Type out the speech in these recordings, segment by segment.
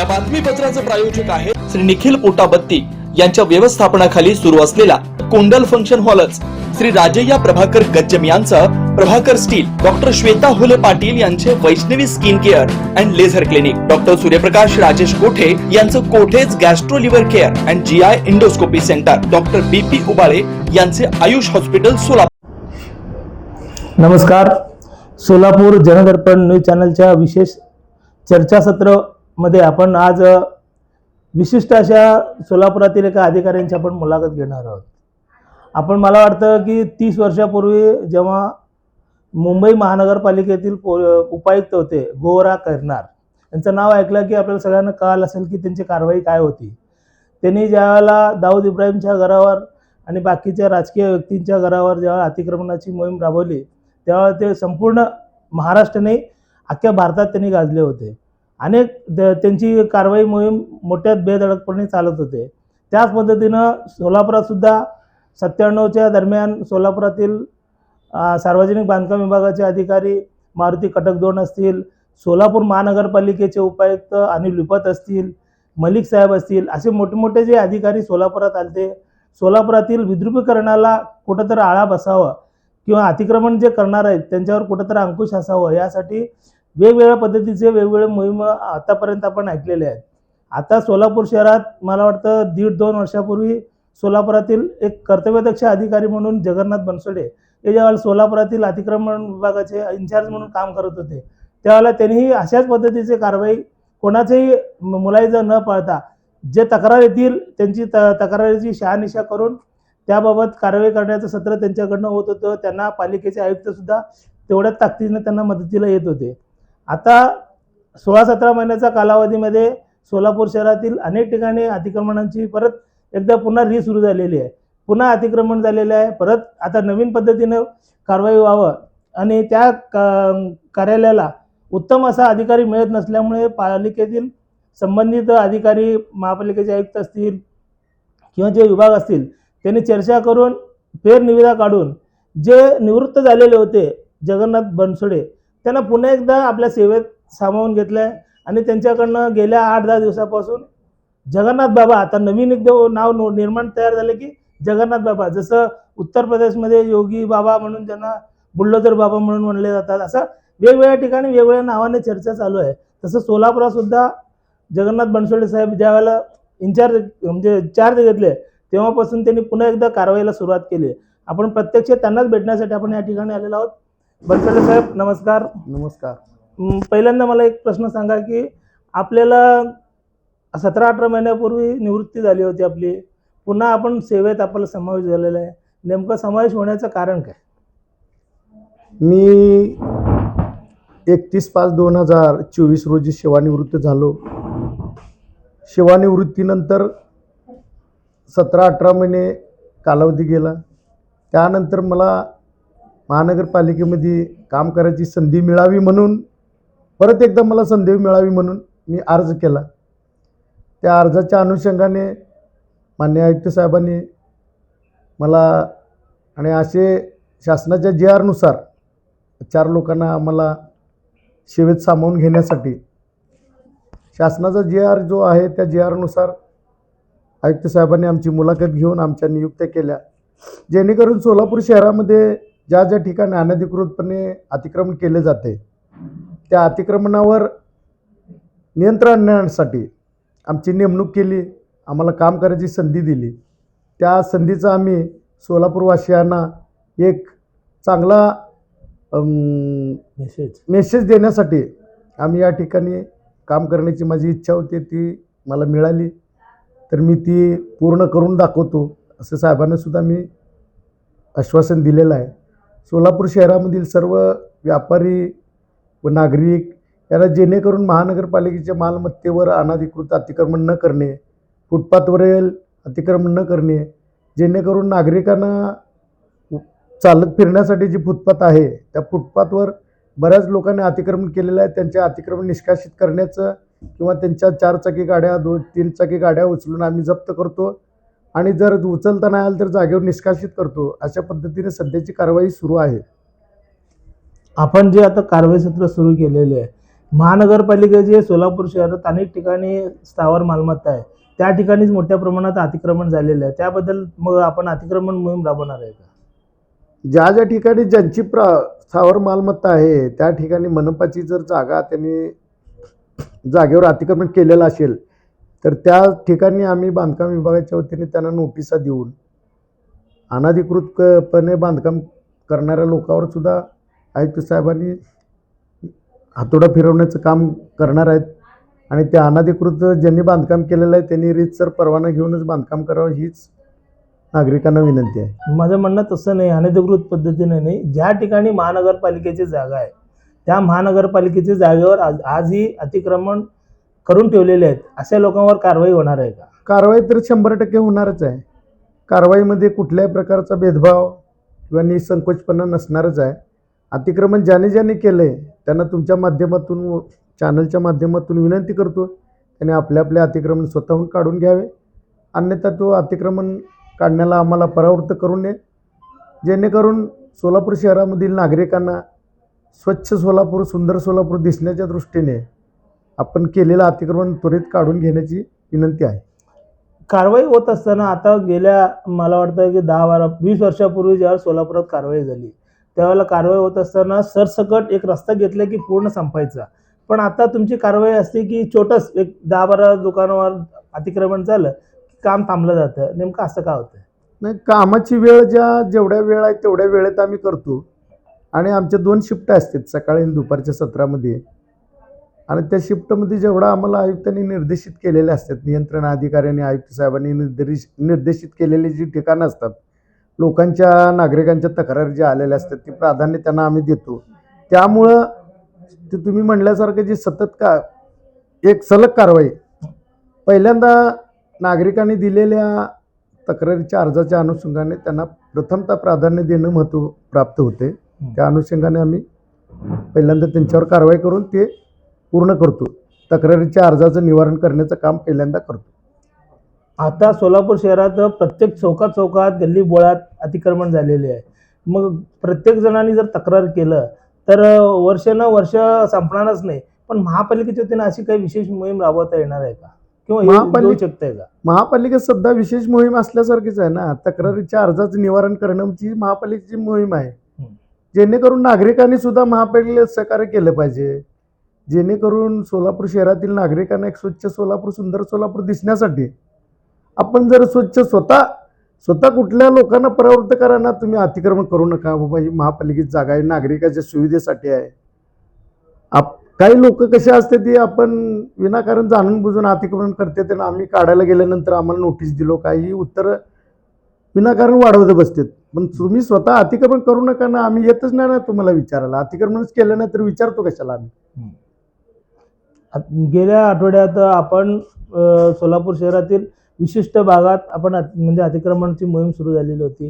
या बातमीपत्राचे प्रायोजक आहे श्री निखिल पोटाबत्ती यांच्या व्यवस्थापनाखाली सुरू असलेला कोंडल फंक्शन हॉलच. श्री राजय्या प्रभाकर गज्जम यांचं प्रभाकर स्टील डॉक्टर श्वेता होले पाटील यांचे Vaishnavi skin care and laser clinic. Doctor Suryaprakash Rajesh Kothe यांचं Kothe's gastro liver care and G I endoscopy centre. Doctor B P Ubale यांचे आयुष हॉस्पिटल सोलापूर. नमस्कार. सोलापूर जनदर्पण न्यूज चॅनलच्या विशेष चर्चासत्र मध्ये आपण आज विशिष्ट अशा सोलापुरातील एका अधिकाऱ्यांची आपण मुलाखत घेणार आहोत. आपण मला वाटतं की तीस वर्षापूर्वी जेव्हा मुंबई महानगरपालिकेतील पो उपायुक्त होते गोरा करणार यांचं नाव ऐकलं की आपल्याला सगळ्यांना कळालं असेल की त्यांची कारवाई काय होती. त्यांनी ज्यावेळेला दाऊद इब्राहिमच्या घरावर आणि बाकीच्या राजकीय व्यक्तींच्या घरावर जेव्हा अतिक्रमणाची मोहीम राबवली तेव्हा ते संपूर्ण महाराष्ट्राने अख्ख्या भारतात त्यांनी गाजले होते. अनेक द- त्यांची कारवाई मोहीम मोठ्या बेधडकपणे चालत होते. त्याच पद्धतीनं सोलापुरातसुद्धा सत्त्याण्णवच्या दरम्यान सोलापुरातील सार्वजनिक बांधकाम विभागाचे अधिकारी मारुती कटकदोंड असतील सोलापूर महानगरपालिकेचे उपायुक्त अनिल विपत असतील मलिक साहेब असतील असे मोठे मोठे जे अधिकारी सोलापुरात आलते सोलापुरातील विद्रुपीकरणाला कुठंतरी आळा बसावा किंवा अतिक्रमण जे करणार आहेत त्यांच्यावर कुठंतरी अंकुश असावं यासाठी वेगवेगळ्या पद्धतीचे वेगवेगळे मोहीम आतापर्यंत आपण ऐकलेले आहेत. आता सोलापूर शहरात मला वाटतं दीड दोन वर्षापूर्वी सोलापुरातील एक कर्तव्यदक्ष अधिकारी म्हणून जगन्नाथ बनसोडे हे ज्यावेळेला सोलापुरातील अतिक्रमण विभागाचे इन्चार्ज म्हणून काम करत होते त्यावेळेला त्यांनीही अशाच पद्धतीचे कारवाई कोणाचेही म- मुलायचं न पाळता जे तक्रार येतील त्यांची त तक्रारीची शहानिशा करून त्याबाबत कारवाई करण्याचं सत्र त्यांच्याकडनं होत होतं. त्यांना पालिकेचे आयुक्तसुद्धा तेवढ्याच ताकदीनं त्यांना मदतीला येत होते. आता सोळा सतरा महिन्याच्या कालावधीमध्ये सोलापूर शहरातील अनेक ठिकाणी अतिक्रमणांची परत एकदा पुन्हा री सुरू झालेली आहे. पुन्हा अतिक्रमण झालेलं आहे. परत आता नवीन पद्धतीनं कारवाई व्हावं आणि त्या का कार्यालयाला उत्तम असा अधिकारी मिळत नसल्यामुळे पालिकेतील संबंधित अधिकारी महापालिकेचे आयुक्त असतील किंवा जे विभाग असतील त्यांनी चर्चा करून फेरनिविदा काढून जे निवृत्त झालेले होते जगन्नाथ बनसोडे त्यांना पुन्हा एकदा आपल्या सेवेत सामावून घेतलं आहे आणि त्यांच्याकडनं गेल्या आठ दहा दिवसापासून जगन्नाथ बाबा आता नवीन एक नाव नो- निर्माण तयार झालं की जगन्नाथ बाबा. जसं उत्तर प्रदेशमध्ये योगी बाबा म्हणून त्यांना बुल्लोदर बाबा म्हणून म्हणले जातात असं वेगवेगळ्या ठिकाणी वेगवेगळ्या नावाने चर्चा चालू आहे. तसं सोलापुरात सुद्धा जगन्नाथ बनसोडे साहेब ज्यावेळेला इन्चार्ज म्हणजे चार्ज घेतले तेव्हापासून त्यांनी पुन्हा एकदा कारवाईला सुरुवात केली आपण प्रत्यक्ष त्यांनाच भेटण्यासाठी आपण या ठिकाणी आलेलो आहोत. बनसोडे साहेब नमस्कार. नमस्कार. म, पहिल्यांदा मला एक प्रश्न सांगा की आपल्याला सतरा अठरा महिन्यापूर्वी निवृत्ती झाली होती आपली. पुन्हा आपण सेवेत आपल्याला समावेश झालेला आहे. नेमकं समावेश होण्याचं कारण काय? मी एकतीस पाच दोन हजार चोवीस रोजी सेवानिवृत्त झालो. सेवानिवृत्तीनंतर सतरा अठरा महिने कालावधी गेला. त्यानंतर मला महानगरपालिकेमध्ये काम करायची संधी मिळावी म्हणून परत एकदा मला संधी मिळावी म्हणून मी अर्ज केला. त्या अर्जाच्या अनुषंगाने मान्य आयुक्त साहेबांनी मला आणि असे शासनाच्या जी आरनुसार चार लोकांना आम्हाला सेवेत सामावून घेण्यासाठी शासनाचा जे आर जो आहे त्या जे आरनुसार आयुक्त साहेबांनी आमची मुलाखत घेऊन आमच्या नियुक्त्या केल्या. जेणेकरून सोलापूर शहरामध्ये ज्या ज्या ठिकाणी अनधिकृतपणे अतिक्रमण केले जाते त्या अतिक्रमणावर नियंत्रण आणण्यासाठी आमची नेमणूक केली आम्हाला काम करायची संधी दिली. त्या संधीचा आम्ही सोलापूरवासियांना एक चांगला मेसेज मेसेज देण्यासाठी आम्ही या ठिकाणी काम करण्याची माझी इच्छा होती ती मला मिळाली. तर मी ती पूर्ण करून दाखवतो असं साहेबांना सुद्धा मी आश्वासन दिलेलं आहे. सोलापूर शहरामधील सर्व व्यापारी व नागरिक यांना जेणेकरून महानगरपालिकेच्या मालमत्तेवर अनाधिकृत अतिक्रमण न करणे फुटपाथवरील अतिक्रमण न करणे जेणेकरून नागरिकांना चालत फिरण्यासाठी जी फुटपाथ आहे त्या फुटपाथवर बऱ्याच लोकांनी अतिक्रमण केलेलं आहे. त्यांचे अतिक्रमण निष्कासित करण्याचं किंवा त्यांच्या चारचाकी गाड्या दोन तीन चाकी गाड्या उचलून आम्ही जप्त करतो. आणि जर उचलता नाही आलं तर जागेवर निष्कासित करतो. अशा पद्धतीने सध्याची कारवाई सुरू आहे. आपण जे आता कारवाई सत्र सुरू केलेले आहे महानगरपालिकेचे सोलापूर शहरात अनेक ठिकाणी स्थावर मालमत्ता आहे त्या ठिकाणीच मोठ्या प्रमाणात अतिक्रमण झालेलं आहे. त्याबद्दल मग आपण अतिक्रमण मोहीम राबवणार आहे का? ज्या ज्या ठिकाणी ज्यांची प्र स्थावर मालमत्ता आहे त्या ठिकाणी मनपाची जर जागा त्यांनी जागेवर अतिक्रमण केलेलं असेल तर त्या ठिकाणी आम्ही बांधकाम विभागाच्या वतीने त्यांना नोटिसा देऊन अनाधिकृतपणे बांधकाम करणाऱ्या लोकांवर सुद्धा आयुक्त साहेबांनी हातोडा फिरवण्याचं काम करणार आहेत. आणि त्या अनाधिकृत ज्यांनी बांधकाम केलेलं आहे त्यांनी रीतसर परवाना घेऊनच बांधकाम करावं हीच नागरिकांना विनंती आहे. माझं म्हणणं तसं नाही अनधिकृत पद्धतीने नाही. ज्या ठिकाणी महानगरपालिकेची जागा आहे त्या महानगरपालिकेच्या जागेवर आज आजही अतिक्रमण करून ठेवलेले आहेत अशा लोकांवर कारवाई होणार आहे का? कारवाई तर शंभर टक्के होणारच आहे. कारवाईमध्ये कुठल्याही प्रकारचा भेदभाव किंवा निसंकोचपणा नसणारच आहे. अतिक्रमण ज्याने ज्याने केलं आहे त्यांना तुमच्या माध्यमातून चॅनलच्या माध्यमातून विनंती करतो त्याने आपले आपले अतिक्रमण स्वतःहून काढून घ्यावे. अन्यथा तो अतिक्रमण काढण्याला आम्हाला परावृत्त करू नये. जेणेकरून सोलापूर शहरामधील नागरिकांना स्वच्छ सोलापूर सुंदर सोलापूर दिसण्याच्या दृष्टीने आपण केलेलं अतिक्रमण त्वरित काढून घेण्याची विनंती आहे. कारवाई होत असताना आता गेल्या मला वाटतं की दहा बारा वीस वर्षापूर्वी ज्यावेळेला सोलापुरात कारवाई झाली त्यावेळेला कारवाई होत असताना सरसकट एक रस्ता घेतला की पूर्ण संपायचा. पण आता तुमची कारवाई असते की छोटंच एक दहा बारा दुकानावर अतिक्रमण झालं की काम थांबलं जातं. नेमकं असं का होतं नाही कामाची वेळ ज्या जेवढ्या वेळ आहे तेवढ्या वेळेत आम्ही करतो. आणि आमच्या दोन शिफ्ट असतात सकाळी आणि दुपारच्या सत्रामध्ये. आणि त्या शिफ्टमध्ये जेवढा आम्हाला आयुक्तांनी निर्देशित केलेले असतात नियंत्रण अधिकाऱ्यांनी आयुक्त साहेबांनी निर्देश निर्देशित केलेली जी ठिकाणं असतात लोकांच्या नागरिकांच्या तक्रारी ज्या आलेल्या असतात ती प्राधान्य त्यांना आम्ही देतो. त्यामुळं ते तुम्ही म्हणल्यासारखं जी सतत का एक सलग कारवाई पहिल्यांदा नागरिकांनी दिलेल्या तक्रारीच्या अर्जाच्या अनुषंगाने त्यांना प्रथमतः प्राधान्य देणं महत्त्व प्राप्त होते. त्या अनुषंगाने आम्ही पहिल्यांदा त्यांच्यावर कारवाई करून ते पूर्ण करतो. तक्रारीच्या अर्जाचं निवारण करण्याचं काम पहिल्यांदा करतो. आता सोलापूर शहरात प्रत्येक चौकात चौकात गल्ली बोळात अतिक्रमण झालेले आहे. मग प्रत्येक जणांनी जर तक्रार केलं तर वर्ष न वर्ष संपणारच नाही. पण महापालिकेच्या वतीनं अशी काही विशेष मोहीम राबवता येणार आहे का? किंवा महापालिक- का? महापालिकेत सध्या विशेष मोहीम असल्यासारखीच आहे ना. तक्रारीच्या अर्जाचं निवारण करण्याची महापालिकेची मोहीम आहे. जेणेकरून नागरिकांनी सुद्धा महापालिकेला सहकार्य केलं पाहिजे. जेणेकरून सोलापूर शहरातील नागरिकांना एक स्वच्छ सोलापूर सुंदर सोलापूर दिसण्यासाठी आपण जर स्वच्छ स्वतः स्वतः कुठल्या लोकांना परावृत्त करा ना तुम्ही अतिक्रमण करू नका. बाबा ही महापालिकेची जागा आहे नागरिकाच्या सुविधेसाठी आहे. आप काही लोक कसे असते ती आपण विनाकारण जाणून बुजून अतिक्रमण करते त्यांना आम्ही काढायला गेल्यानंतर आम्हाला नोटीस दिलो काही उत्तर विनाकारण वाढवत बसतात. पण तुम्ही स्वतः अतिक्रमण करू नका ना आम्ही येतच नाही ना तुम्हाला विचारायला. अतिक्रमणच केलं नाही तर विचारतो कशाला आम्ही? गेल्या आठवड्यात आपण सोलापूर शहरातील विशिष्ट भागात आपण म्हणजे अतिक्रमणाची मोहीम सुरू झालेली होती.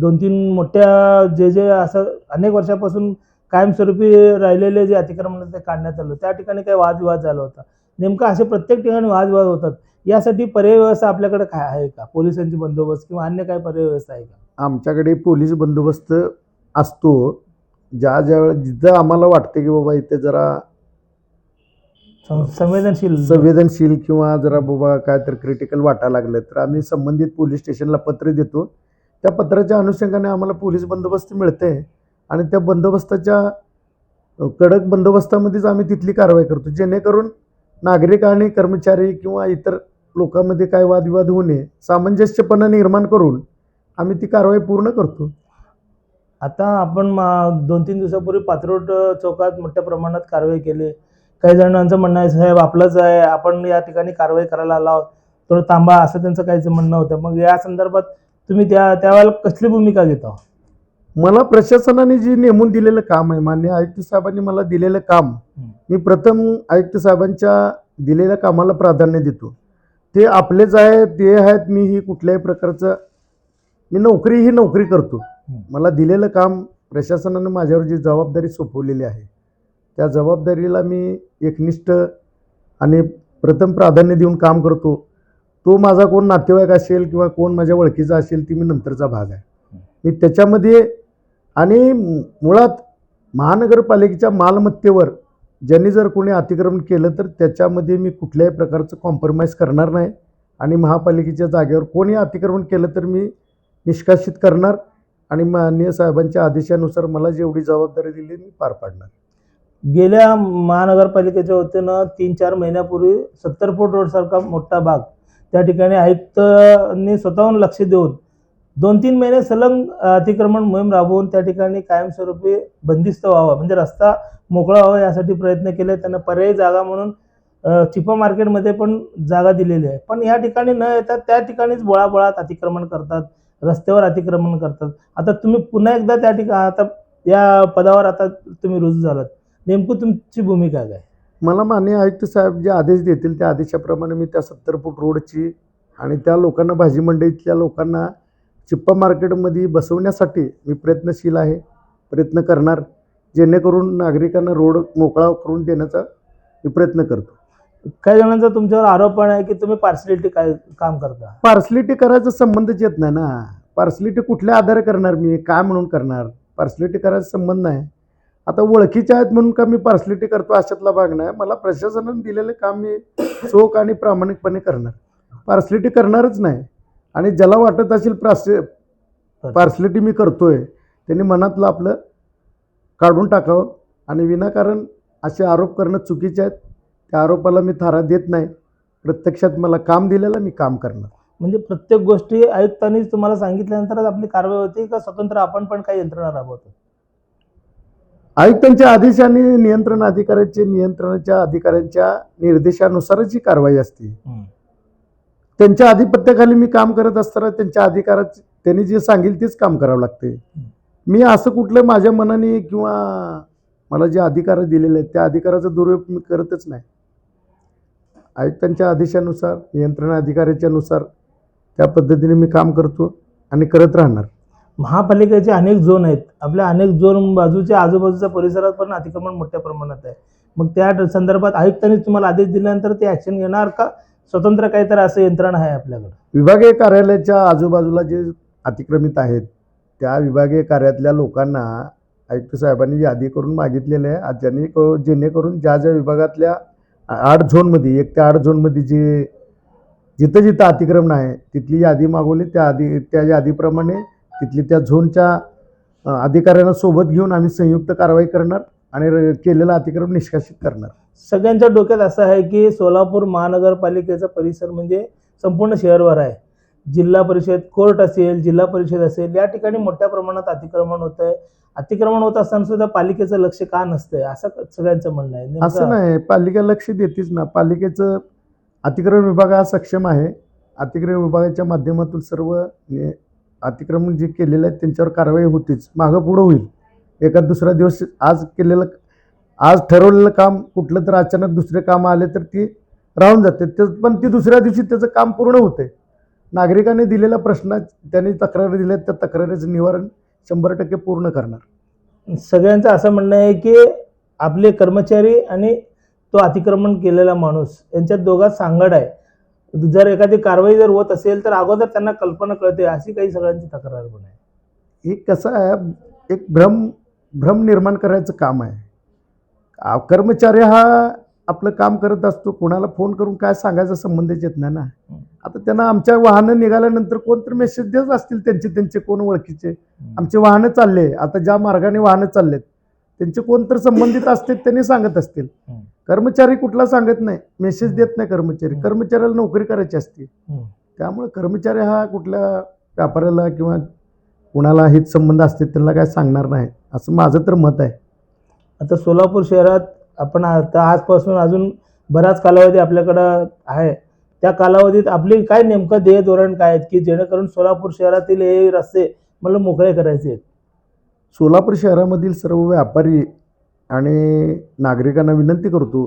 दोन तीन मोठ्या जे जे असं अनेक वर्षापासून कायमस्वरूपी राहिलेले जे अतिक्रमण ते काढण्यात आलं त्या ठिकाणी काही वादविवाद झाला होता. नेमका असे प्रत्येक ठिकाणी वादविवाद होतात. यासाठी पर्याय व्यवस्था आपल्याकडे काय आहे का? पोलिसांची बंदोबस्त किंवा अन्य काय पर्याय व्यवस्था आहे का? आमच्याकडे पोलीस बंदोबस्त असतो. ज्या ज्या जिथं आम्हाला वाटतं की बाबा इथे जरा संवेदनशील. संवेदनशील किंवा जरा बाबा काय तर क्रिटिकल वाटायला लागलं तर आम्ही संबंधित पोलीस स्टेशनला पत्र देतो. त्या पत्राच्या अनुषंगाने आम्हाला पोलीस बंदोबस्त मिळते आणि त्या बंदोबस्ताच्या कडक बंदोबस्तामध्येच आम्ही तिथली कारवाई करतो. जेणेकरून नागरिक आणि कर्मचारी किंवा इतर लोकांमध्ये काय वादविवाद होऊ नये सामंजस्यपणा निर्माण करून आम्ही ती कारवाई पूर्ण करतो. आता आपण मा- दोन तीन दिवसापूर्वी पात्रोट चौकात मोठ्या प्रमाणात कारवाई केली. काही जणांचं म्हणणं आहे साहेब आपलंच आहे आपण या ठिकाणी कारवाई करायला आलो आहोत. थोडं थांबा असं त्यांचं काहीच म्हणणं होतं मग या संदर्भात तुम्ही त्या त्यावेळेला कसली भूमिका घेता मला प्रशासनाने जी नेमून दिलेलं काम आहे मान्य आयुक्त साहेबांनी मला दिलेलं काम. मी प्रथम आयुक्त साहेबांच्या दिलेल्या कामाला प्राधान्य देतो ते आपलेच आहे ते आहेत मी ही कुठल्याही प्रकारचं मी नोकरी ही नोकरी करतो. मला दिलेलं काम प्रशासनानं माझ्यावर जी जबाबदारी सोपवलेली आहे त्या जबाबदारीला मी एकनिष्ठ आणि प्रथम प्राधान्य देऊन काम करतो. तो माझा कोण नातेवाईक असेल किंवा कोण माझ्या ओळखीचा असेल ती मी नंतरचा भाग आहे. मी त्याच्यामध्ये आणि मुळात महानगरपालिकेच्या मालमत्तेवर ज्यांनी जर कोणी अतिक्रमण केलं तर त्याच्यामध्ये मी कुठल्याही प्रकारचं कॉम्प्रोमाइज करणार नाही आणि महापालिकेच्या जागेवर कोणी अतिक्रमण केलं तर मी निष्कासित करणार आणि माननीय साहेबांच्या आदेशानुसार मला जेवढी जबाबदारी दिली मी पार पाडणार. गेल्या महानगरपालिकेच्या वतीनं तीन चार महिन्यापूर्वी सत्तर फूट रोडसारखा मोठा भाग त्या ठिकाणी आयुक्तांनी स्वतःहून लक्ष देऊन दोन तीन महिने सलग अतिक्रमण मोहीम राबवून त्या ठिकाणी कायमस्वरूपी बंदिस्त व्हावा म्हणजे रस्ता मोकळा व्हावा यासाठी प्रयत्न केले. त्यांना पर्यायी जागा म्हणून चिपा मार्केटमध्ये पण जागा दिलेली आहे. पण या ठिकाणी न येता त्या ठिकाणीच बोळाबोळात अतिक्रमण करतात रस्त्यावर अतिक्रमण करतात. आता तुम्ही पुन्हा एकदा त्या ठिकाणी आता या पदावर आता तुम्ही रुजू झालात. नेमकं तुमची भूमिका काय? मला मान्य आयुक्त साहेब जे आदेश देतील त्या आदेशाप्रमाणे मी त्या सत्तर फूट रोडची आणि त्या लोकांना भाजी मंडईतल्या लोकांना चिप्पा मार्केटमध्ये बसवण्यासाठी मी प्रयत्नशील आहे प्रयत्न करणार जेणेकरून नागरिकांना रोड मोकळा करून देण्याचा मी प्रयत्न करतो. काही जणांचा तुमच्यावर आरोप पण आहे की तुम्ही पार्सलिटी काय काम करता? पार्सलिटी करायचा संबंधच येत नाही ना. पार्सलिटी कुठल्या आधारे करणार मी? काय म्हणून करणार? पार्सलिटी करायचा संबंध नाही. आता ओळखीच्या आहेत म्हणून का मी पार्सलिटी करतो अशातला भाग नाही. मला प्रशासनाने दिलेले काम मी चोख आणि प्रामाणिकपणे करणार. पार्सलिटी करणारच नाही. आणि ज्याला वाटत असेल प्रास पार्सलिटी मी करतोय त्यांनी मनातलं आपलं काढून टाकावं. आणि विनाकारण असे आरोप करणं चुकीचे आहेत. त्या आरोपाला मी थारा देत नाही. प्रत्यक्षात मला काम दिलेलं मी काम करणार. म्हणजे प्रत्येक गोष्टी आयुक्तांनीच तुम्हाला सांगितल्यानंतरच आपली कारवाई होती का स्वतंत्र आपण पण काही यंत्रणा राबवतो आयुक्तांच्या आदेशाने नियंत्रण अधिकाऱ्याचे नियंत्रणाच्या अधिकाऱ्यांच्या निर्देशानुसारच ही कारवाई असते. त्यांच्या आधिपत्याखाली मी काम करत असताना त्यांच्या अधिकारात त्यांनी जे सांगेल तेच काम करावं लागते. मी असं कुठलं माझ्या मनाने किंवा मला जे अधिकार दिलेले आहेत त्या अधिकाराचा दुरुपयोग मी करतच नाही. आयुक्तांच्या आदेशानुसार नियंत्रण अधिकाऱ्याच्या नुसार त्या पद्धतीने मी काम करतो आणि करत राहणार. महापालिकेचे अनेक झोन आहेत. आपल्या अनेक झोन बाजूच्या आजूबाजूच्या परिसरात पण अतिक्रमण मोठ्या प्रमाणात आहे. मग त्या संदर्भात आयुक्तांनी तुम्हाला आदेश दिल्यानंतर ते ॲक्शन घेणार का? स्वतंत्र काहीतरी असं यंत्रणा आहे आपल्याकडे. विभागीय कार्यालयाच्या आजूबाजूला जे अतिक्रमित आहेत त्या विभागीय कार्यातल्या लोकांना आयुक्त साहेबांनी यादी करून मागितलेले आहे. ज्याने क- जेणेकरून ज्या ज्या विभागातल्या आठ झोनमध्ये एक ते आठ झोनमध्ये जे जिथं जिथं अतिक्रमण आहे तिथली यादी मागवली. त्या आधी त्या यादीप्रमाणे तिथली त्या झोनच्या अधिकाऱ्यांना सोबत घेऊन आम्ही संयुक्त कारवाई करणार आणि केलेलं अतिक्रमण निष्कासित करणार. सगळ्यांच्या डोक्यात असं आहे की सोलापूर महानगरपालिकेचा परिसर म्हणजे संपूर्ण शहरभर आहे. जिल्हा परिषद कोर्ट असेल जिल्हा परिषद असेल या ठिकाणी मोठ्या प्रमाणात अतिक्रमण होत आहे अतिक्रमण होत असताना सुद्धा पालिकेचं लक्ष का नसतंय? असं सगळ्यांचं म्हणणं आहे. असं नाही पालिका लक्ष देतेच ना. पालिकेचं अतिक्रमण विभाग हा सक्षम आहे. अतिक्रमण विभागाच्या माध्यमातून सर्व अतिक्रमण जे केलेलं आहे त्यांच्यावर कारवाई होतीच. मागं पुढं होईल. एका दुसरा दिवस आज केलेलं आज ठरवलेलं काम कुठलं तर अचानक दुसरे काम आले तर ती राहून जाते. ते पण ती दुसऱ्या दिवशी त्याचं काम पूर्ण होते नागरिकांनी दिलेला प्रश्न त्यांनी तक्रारी दिल्या त्या तक्रारीचं निवारण शंभर टक्के पूर्ण करणार. सगळ्यांचं असं म्हणणं आहे की आपले कर्मचारी आणि तो अतिक्रमण केलेला माणूस यांच्यात दोघात सांगड आहे. जर एखादी कारवाई जर होत असेल तर अगोदर त्यांना कल्पना कळते. अशी काही सगळ्यांची तक्रार पण आहे. हे कसं आहे एक भ्रम भ्रम निर्माण करायचं काम आहे. कर्मचारी हा आपलं काम करत असतो कोणाला फोन करून काय सांगायचा संबंधच येत नाही ना. आता त्यांना आमच्या वाहनं निघाल्यानंतर कोणतरी मेसेज देत असतील त्यांचे त्यांचे कोण ओळखीचे? आमचे वाहनं चालले आता ज्या मार्गाने वाहनं चाललेत त्यांचे कोणतर संबंधित असतील त्यांनी सांगत असतील. कर्मचारी कुठला सांगत नाही. मेसेज देत नाही कर्मचारी. कर्मचाऱ्याला नोकरी करायची असते. त्यामुळे कर्मचारी हा कुठल्या व्यापाऱ्याला किंवा कुणाला हित संबंध असते त्यांना काय सांगणार नाही. असं माझं तर मत आहे. आता सोलापूर शहरात आपण आता आजपासून अजून बराच कालावधी आपल्याकडं आहे. त्या कालावधीत आपली काय नेमकं ध्येय धोरण काय आहेत की जेणेकरून सोलापूर शहरातील हे रस्ते मला मोकळे करायचे आहेत? सोलापूर शहरामधील सर्व व्यापारी आणि नागरिकांना विनंती करतो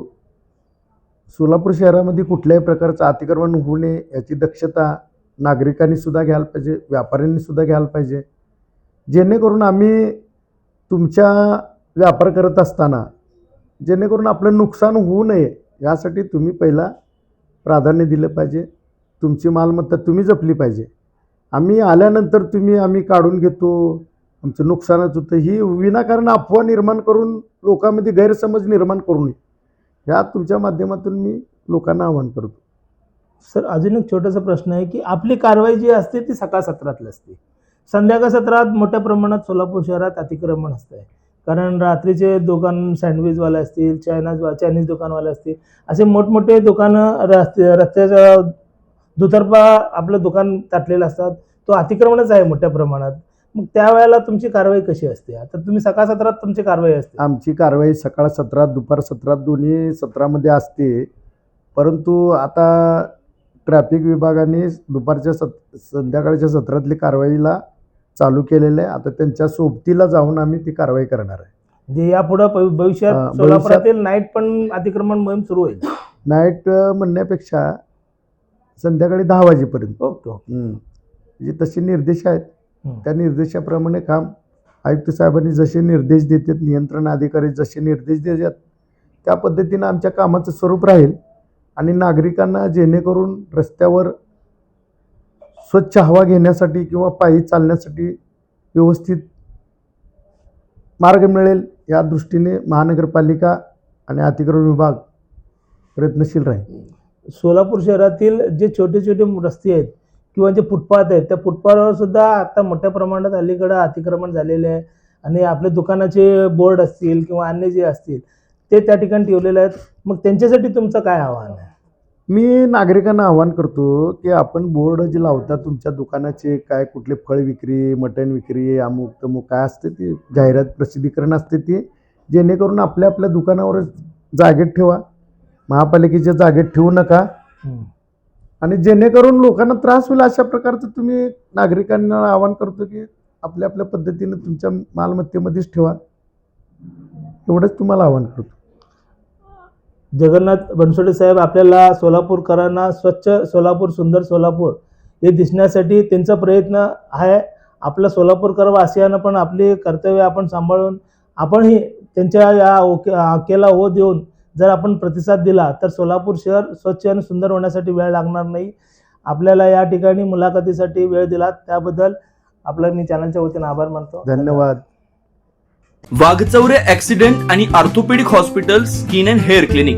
सोलापूर शहरामध्ये कुठल्याही प्रकारचं अतिक्रमण होऊ नये याची दक्षता नागरिकांनी सुद्धा घ्यायला पाहिजे व्यापाऱ्यांनी सुद्धा घ्यायला पाहिजे. जेणेकरून आम्ही तुमच्या व्यापार करत असताना जेणेकरून आपलं नुकसान होऊ नये यासाठी तुम्ही पहिला प्राधान्य दिलं पाहिजे. तुमची मालमत्ता तुम्ही जपली पाहिजे. आम्ही आल्यानंतर तुम्ही आम्ही काढून घेतो आमचं नुकसानच होतं. ही विनाकारण अफवा निर्माण करून लोकांमध्ये गैरसमज निर्माण करू नये. ह्या तुमच्या माध्यमातून मी लोकांना आवाहन करतो. सर अजून एक छोटासा प्रश्न आहे की आपली कारवाई जी असते ती सकाळ सत्रातली असते. संध्याकाळ सत्रात मोठ्या प्रमाणात सोलापूर शहरात अतिक्रमण असतं आहे कारण रात्रीचे दुकान सँडविचवाले असतील चायनाज चायनीज दुकानवाले असतील असे मोठमोठे दुकानं रस्ते रस्त्याच्या दुतर्फा आपलं दुकान ताटलेलं असतात. तो अतिक्रमणच आहे मोठ्या प्रमाणात. मग त्यावेळेला तुमची कारवाई कशी असते? आता तुम्ही सकाळ सत्रात तुमची कारवाई असते. आमची कारवाई सकाळ सत्रात दुपार सत्रात दोन्ही सत्रामध्ये असते. परंतु आता ट्रॅफिक विभागाने दुपारच्या सत संध्याकाळच्या सत्रातली कारवाईला चालू केलेलं आहे. आता त्यांच्या सोबतीला जाऊन आम्ही ती कारवाई करणार आहे. म्हणजे यापुढे भविष्यात सोलापुरातील नाईट पण अतिक्रमण मोहीम सुरू होईल. नाईट म्हणण्यापेक्षा संध्याकाळी दहा वाजेपर्यंत. ओके. म्हणजे तसे निर्देश आहेत. त्या निर्देशाप्रमाणे काम आयुक्त साहेबांनी जसे निर्देश देतात नियंत्रण अधिकारी जसे निर्देश देतात त्या पद्धतीनं आमच्या कामाचं स्वरूप राहील आणि नागरिकांना जेणेकरून रस्त्यावर स्वच्छ हवा घेण्यासाठी किंवा पायी चालण्यासाठी व्यवस्थित मार्ग मिळेल या दृष्टीने महानगरपालिका आणि अतिक्रमण विभाग प्रयत्नशील राहील. सोलापूर शहरातील जे छोटे छोटे रस्ते आहेत किंवा जे फुटपाथ आहेत त्या फुटपाथवर सुद्धा आता मोठ्या प्रमाणात अलीकडं अतिक्रमण झालेले आहे. आणि आपले दुकानाचे बोर्ड असतील किंवा अन्य जे असतील ते त्या ठिकाणी ठेवलेले आहेत. मग त्यांच्यासाठी तुमचं काय आव्हान आहे? मी नागरिकांना आवाहन करतो की आपण बोर्ड जे लावता तुमच्या दुकानाचे काय कुठले फळ विक्री मटण विक्री अमुक तमुक काय असते ते जाहिरात प्रसिद्धीकरण असते ते जेणेकरून आपल्या आपल्या दुकानावरच जागेत ठेवा. महापालिकेच्या जागेत ठेवू नका. आणि जेणेकरून लोकांना त्रास होईल अशा प्रकारचं तुम्ही नागरिकांना आवाहन करतो की आपल्या आपल्या पद्धतीनं तुमच्या मालमत्तेमध्येच ठेवा. एवढंच तुम्हाला आवाहन करतो. जगन्नाथ बनसोडे साहेब आपल्याला सोलापूरकरांना स्वच्छ सोलापूर सुंदर सोलापूर हे दिसण्यासाठी त्यांचा प्रयत्न आहे. आपला सोलापूरकर वासियांना पण आपली कर्तव्य आपण सांभाळून आपणही त्यांच्या या ओके आकेला हो देऊन जर आपण प्रतिसाद दिला तर सोलापूर शहर स्वच्छ आणि सुंदर होण्यासाठी वेळ लागणार नाही. आपल्याला या ठिकाणी मुलाखतीसाठी वेळ दिला त्याबद्दल आपलं मी चॅनलच्या वतीने आभार मानतो. धन्यवाद. वाघचौरे ऍक्सिडेंट आणि orthopaedic hospital skin and hair clinic.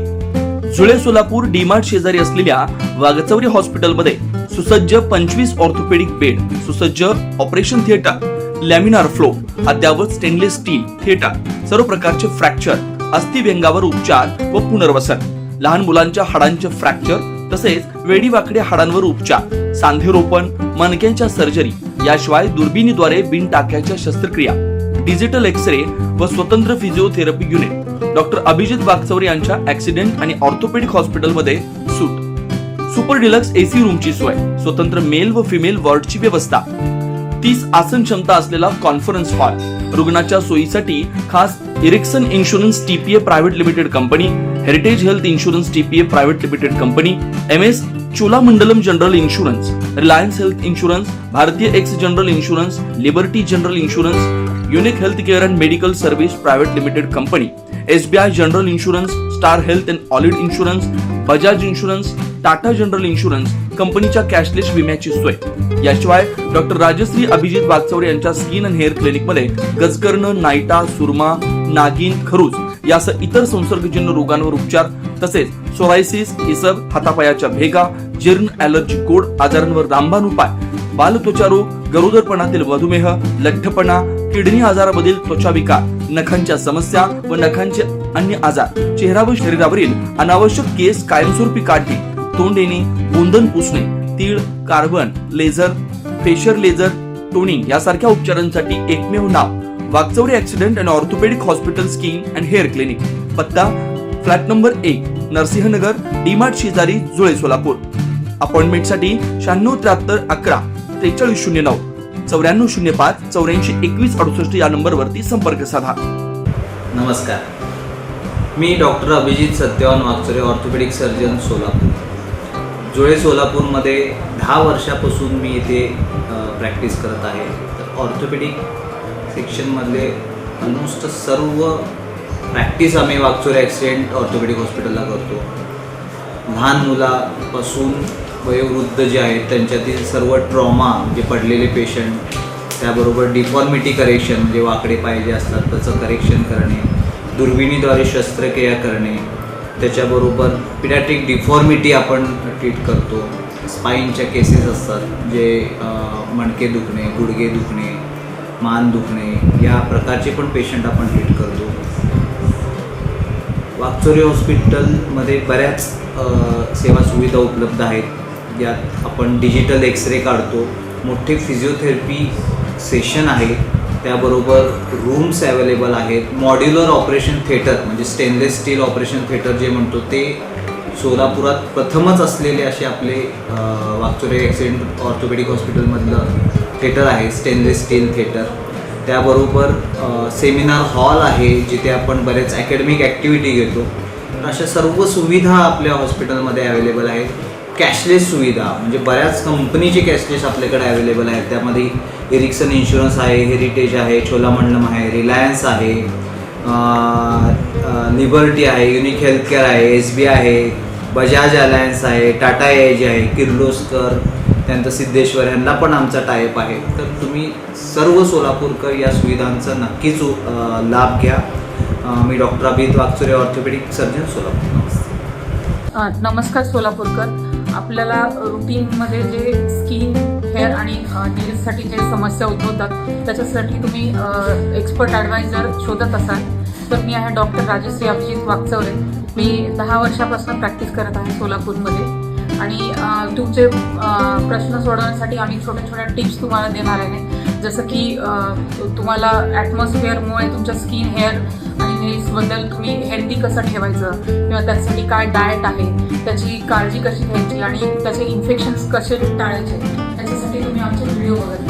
जुळे सोलापूर डीमार्ट शेजारी असलेल्या वाघचौरे हॉस्पिटलमध्ये सुसज्ज पंचवीस ऑर्थोपेडिक बेड सुसज्ज ऑपरेशन थिएटर लॅमिनार फ्लो अद्यावत स्टेनलेस स्टील थिएटर सर्व प्रकारचे फ्रॅक्चर अस्थिव्यंगावर उपचार व पुनर्वसन लहान मुलांच्या हाडांचे फ्रॅक्चर तसेच वेडीवाकड्या हाडांवर उपचार सांधेरोपण मणक्यांच्या सर्जरी याशिवाय दुर्बिणीद्वारे बिन टाक्याच्या शस्त्रक्रिया डिजिटल एक्सरे व स्वतंत्र physiotherapy unit doctor Abhijit Waghchaure यांच्या ऍक्सिडेंट आणि ऑर्थोपेडिक हॉस्पिटलमध्ये सूट. सुपर डिलक्स एसी रूमची सोय स्वतंत्र मेल व फिमेल वॉर्डची व्यवस्था. तीस आसन क्षमता असलेला कॉन्फरन्स हॉल रुग्णाच्या सोयीसाठी खास Ericson insurance TPA private limited company Heritage health insurance TPA private limited company M S Cholamandalam general insurance Reliance health insurance Bharti AXA general insurance Liberty general insurance Unique health care and medical service private limited company SBI general insurance Star health and allied insurance Bajaj insurance Tata general insurance कंपनीच्या cashless विम्याची सोय. याशिवाय doctor Rajashree Abhijit Waghchaure यांच्या skin and hair क्लिनिकमध्ये गजकर्ण नायटा सुरमा नागिन खरूज यासह इतर संसर्गजन्य रोगांवर उपचार तसेच सोरायसिस इसब हातापायाच्या भेगा जीर्ण ॲलर्जी गोड आजारांवर रामबाण उपाय बालत्वचा रोग गरोदरपणातील मधुमेह लठ्ठपणा किडनी आजारामधील त्वचा विकार नखांच्या समस्या व नखांचे अन्य आजार चेहरा व शरीरावरील अनावश्यक केस कायमस्वरूपी काढणे तोंड येणे गोंधन पुसणे तीळ carbon laser facial laser toning यासारख्या उपचारांसाठी एकमेव नाव. Waghchaure accident and orthopaedic hospital skin and hair clinic पत्ता फ्लॅट नंबर एक नरसिंहनगर डीमार्ट शेजारी जुळे सोलापूर. अपॉइंटमेंटसाठी शहाण्णव त्र्याहत्तर अकरा त्रेचाळीस शून्य नऊ चौऱ्याण्णव शून्य पाच चौऱ्याऐंशी एकवीस अडुसष्ट या नंबरवरती संपर्क साधा. नमस्कार. मी doctor Abhijit Satyawan Waghchaure orthopaedic surgeon Solapur. Jule सोलापूरमध्ये दहा वर्षापासून मी इथे प्रॅक्टिस करत आहे. तर ऑर्थोपेडिक सेक्शनमधले ऑलमोस्ट सर्व प्रॅक्टिस आम्ही वागचोर ॲक्सिडेंट ऑर्थोपेडिक हॉस्पिटलला करतो. लहान मुलापासून वयोवृद्ध जे आहेत त्यांच्यातील सर्व ट्रॉमा जे पडलेले पेशंट त्याबरोबर डिफॉर्मिटी करेक्शन म्हणजे वाकडे पाय जे असतात त्याचं करेक्शन करणे दुर्बिणीद्वारे शस्त्रक्रिया करणे त्याच्याबरोबर पिडॅट्रिक डिफॉर्मिटी आपण ट्रीट करतो. स्पाईनच्या केसेस असतात जे मणके दुखणे गुडघे दुखणे मान दुखणे या प्रकारचे पण पेशंट आपण ट्रीट करतो. वागचोरी हॉस्पिटलमध्ये बऱ्याच सेवा सुविधा उपलब्ध आहेत. यात आपण डिजिटल एक्सरे काढतो. मोठे फिजिओथेरपी सेशन आहे त्याबरोबर रूम्स अवेलेबल आहेत. मॉड्युलर ऑपरेशन थिएटर म्हणजे स्टेनलेस स्टील ऑपरेशन थिएटर जे म्हणतो ते सोलापुरात प्रथमच असलेले असे आपले अ, वागचोरे ॲक्सिडेंट ऑर्थोपेडिक हॉस्पिटलमधलं थिएटर आहे स्टेनलेस स्टील थिएटर त्याबरोबर सेमिनार हॉल आहे जिथे आपण बरेच अकॅडमिक ॲक्टिव्हिटी घेतो. तर अशा सर्व सुविधा आपल्या हॉस्पिटलमध्ये अवेलेबल आहेत. कॅशलेस सुविधा म्हणजे बऱ्याच कंपनीचे कॅशलेस आपल्याकडे अवेलेबल आहेत. त्यामध्ये इरिक्सन इन्शुरन्स आहे हेरिटेज आहे छोलामंडलम आहे रिलायन्स आहे लिबर्टी आहे युनिक हेल्थकेअर आहे एस बी आहे बजाज अलायन्स आहे टाटा एज आहे किर्लोस्कर त्यानंतर सिद्धेश्वर यांना पण आमचा टायप आहे. तर तुम्ही सर्व सोलापूरकर या सुविधांचा नक्कीच लाभ घ्या. मी doctor Abhit Wagchure orthopaedic surgeon Solapur नमस्कार सोलापूरकर. आपल्याला रुटीनमध्ये जे स्किन हेअर आणि नेल्ससाठी जे समस्या उद्भवतात त्याच्यासाठी तुम्ही एक्सपर्ट ॲडवायझर शोधत असाल. तर मी आहे डॉक्टर राजेश अभिजित वागचवरे मी दहा वर्षापासून प्रॅक्टिस करत आहे सोलापूरमध्ये. आणि तुमचे प्रश्न सोडवण्यासाठी आम्ही छोट्या छोट्या टिप्स तुम्हाला देणार आहे. जसं की तुम्हाला ॲटमॉस्फिअरमुळे तुमच्या स्किन हेअर आणि नेल्सबद्दल तुम्ही हेल्दी कसं ठेवायचं? किंवा त्यासाठी काय डाएट आहे? त्याची काळजी कशी घ्यायची? आणि त्याचे इन्फेक्शन्स कसे टाळायचे? त्याच्यासाठी तुम्ही आमचे व्हिडिओ बघत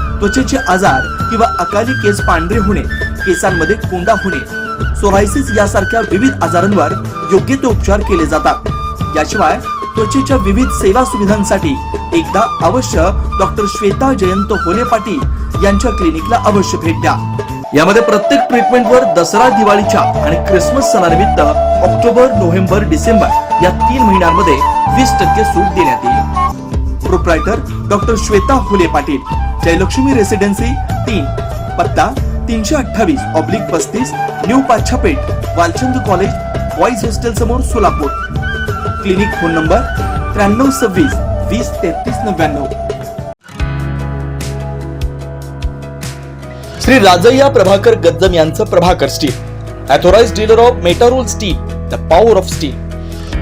त्वचेचे आजार किंवा अकाली केस पांढरे होणे केसांमध्ये कोंडा होणे सोरायसिस यासारख्या विविध आजारांवर योग्य ते उपचार केले जातात. याशिवाय त्वचेच्या विविध सेवा सुविधांसाठी एकदा अवश्य डॉक्टर श्वेता जयंत होले पाटील यांच्या क्लिनिकला अवश्य भेट द्या. यामध्ये प्रत्येक ट्रीटमेंटवर दसरा दिवाळीच्या आणि क्रिसमस सणानिमित्त ऑक्टोबर नोव्हेंबर डिसेंबर या तीन महिन्यांमध्ये वीस टक्के सूट देण्यात येईल. Proprietor doctor Shweta Hole Patil. Jayalakshmi residency तीन पत्ता तीनशे अठ्ठावीस ऑब्लिक पस्तीस new Pachhapeth Walchand college boys hostel समोर सोलापूर. क्लिनिक फोन नंबर त्र्याण्णव सव्वीस वीस तेहतीस नव्याण्णव. श्री राजय्या प्रभाकर गद्दम यांचं Prabhakar steel authorised dealer of Metarol steel the power of steel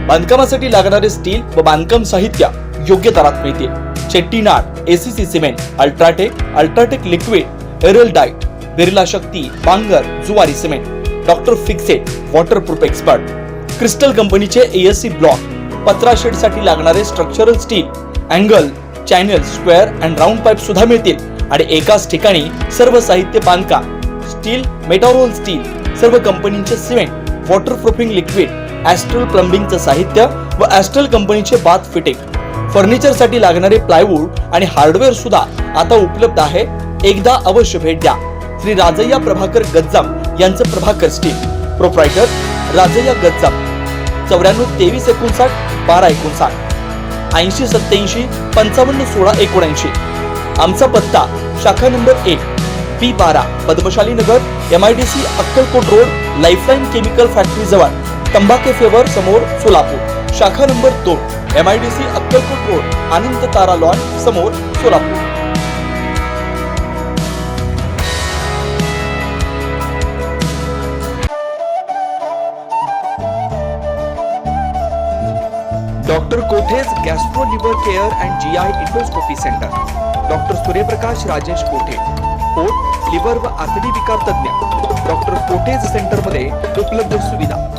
बांधकामासाठी लागणारे स्टील व बांधकाम साहित्य योग्य दरात मिळतील. Chettinad ACC cement UltraTech UltraTech liquid एरल diet Birla Shakti Bangur Zuari cement. Doctor Fixit waterproof expert. Crystal कंपनीचे एएससी ब्लॉक पत्रा शेडसाठी लागणारे structural steel angle channel square and round pipe सुद्धा मिळतील. आणि एकाच ठिकाणी सर्व साहित्य बांधकाम स्टील मेटारोल स्टील सर्व कंपनीचे सिमेंट वॉटरप्रूफिंग लिक्विड ॲस्ट्रल प्लंबिंगचं साहित्य व ॲस्ट्रल कंपनीचे बाथ फिटिंग. फर्निचरसाठी लागणारे प्लायवूड आणि हार्डवेअर सुद्धा आता उपलब्ध आहे. एकदा अवश्य भेट द्या. श्री राजय्या प्रभाकर गज्जाम यांचं प्रभाकर स्टील. प्रोप्रायटर राजय्या गज्जाम. चौऱ्याण्णव तेवीस एकोणसाठ बारा एकोणसाठ. ऐंशी सत्याऐंशी पंचावन्न सोळा एकोणऐंशी. आमचा पत्ता शाखा नंबर एक पी बारा Padmashali Nagar M I D C Akkalkot road Lifeline chemical factory जवळ. तंबाके फेवर समोर सोलापूर. शाखा नंबर दोन M I D C Akkalkot road Anand Tara lawn समोर Solapur. Doctor Kothe's gastro liver care and G I endoscopy centre. Doctor Suryaprakash Rajesh Kothe. पोट liver व आतडी विकार तज्ज्ञ. डॉक्टर कोठेज सेंटरमध्ये उपलब्ध सुविधा.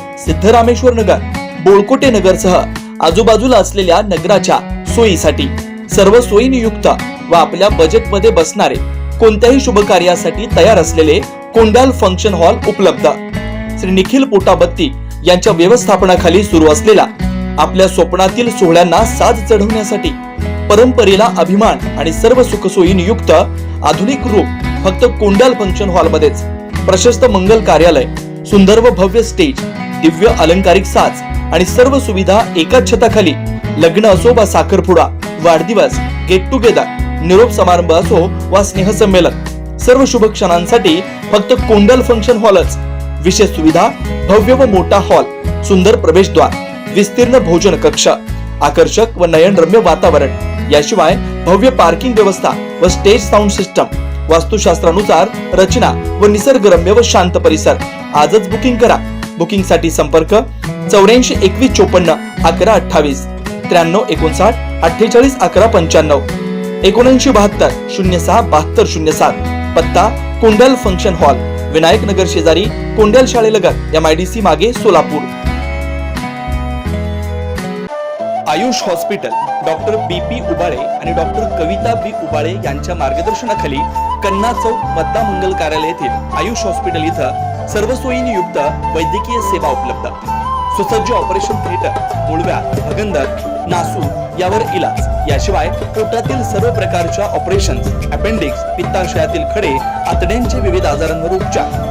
Siddharameshwar Nagar Bolkote Nagar सह आजूबाजूला असलेल्या नगराच्या सोयीसाठी सर्व सोयीनियुक्त व आपल्या बजेटमध्ये बसणारे कोणत्याही शुभ कार्यासाठी तयार असलेले कोंडाल फंक्शन हॉल उपलब्ध. श्री निखिल पोटाबत्ती यांच्या व्यवस्थापनाखाली सुरू असलेला आपल्या स्वप्नातील सोहळ्यांना साज चढवण्यासाठी परंपरेला अभिमान आणि सर्व सुखसोयी युक्त आधुनिक रूप फक्त कोंडाल फंक्शन हॉलमध्येच प्रशस्त मंगल कार्यालय सुंदर व भव्य स्टेज दिव्य अलंकारिक साज आणि सर्व सुविधा एकाच छताखाली. लग्न असो वा साखरपुडा वाढदिवस गेट टुगेदर निरोप समारंभ असो वा स्नेहसंमेलन सर्व शुभ क्षणांसाठी फक्त कोंडल फंक्शन हॉलच विशेष सुविधा भव्य व मोठा हॉल सुंदर प्रवेशद्वार विस्तीर्ण भोजन कक्ष आकर्षक व नयनरम्य वातावरण. याशिवाय भव्य पार्किंग व्यवस्था व स्टेज साऊंड सिस्टम वास्तुशास्त्रानुसार रचना व निसर्गरम्य व शांत परिसर. आजच बुकिंग करा. बुकिंगसाठी संपर्क चौऱ्याऐंशी एकवीस चोपन्न अकरा अठ्ठावीस त्र्याण्णव एकोणसाठ अठ्ठेचाळीस अकरा पंच्याण्णव एकोणऐंशी बहात्तर शून्य सहा बहात्तर शून्य सात. पत्ता कोंडल फंक्शन हॉल विनायक नगर शेजारी कोंडल शाळेलगत एम आय डी सी मागे Solapur. Ayush hospital doctor B P Ubale आणि डॉक्टर कविता बी उबाळे यांच्या मार्गदर्शनाखाली कन्ना चौक मतदा मंगल कार्यालय येथील आयुष हॉस्पिटल इथं सर्व सोयीने युक्त वैद्यकीय सेवा उपलब्ध. सुसज्ज ऑपरेशन थिएटर मुळव्या भगंदर नासू यावर इलाज. याशिवाय पोटातील सर्व प्रकारच्या ऑपरेशन अपेंडिक्स पित्ताशयातील खडे आतड्यांचे विविध आजारांवर उपचार.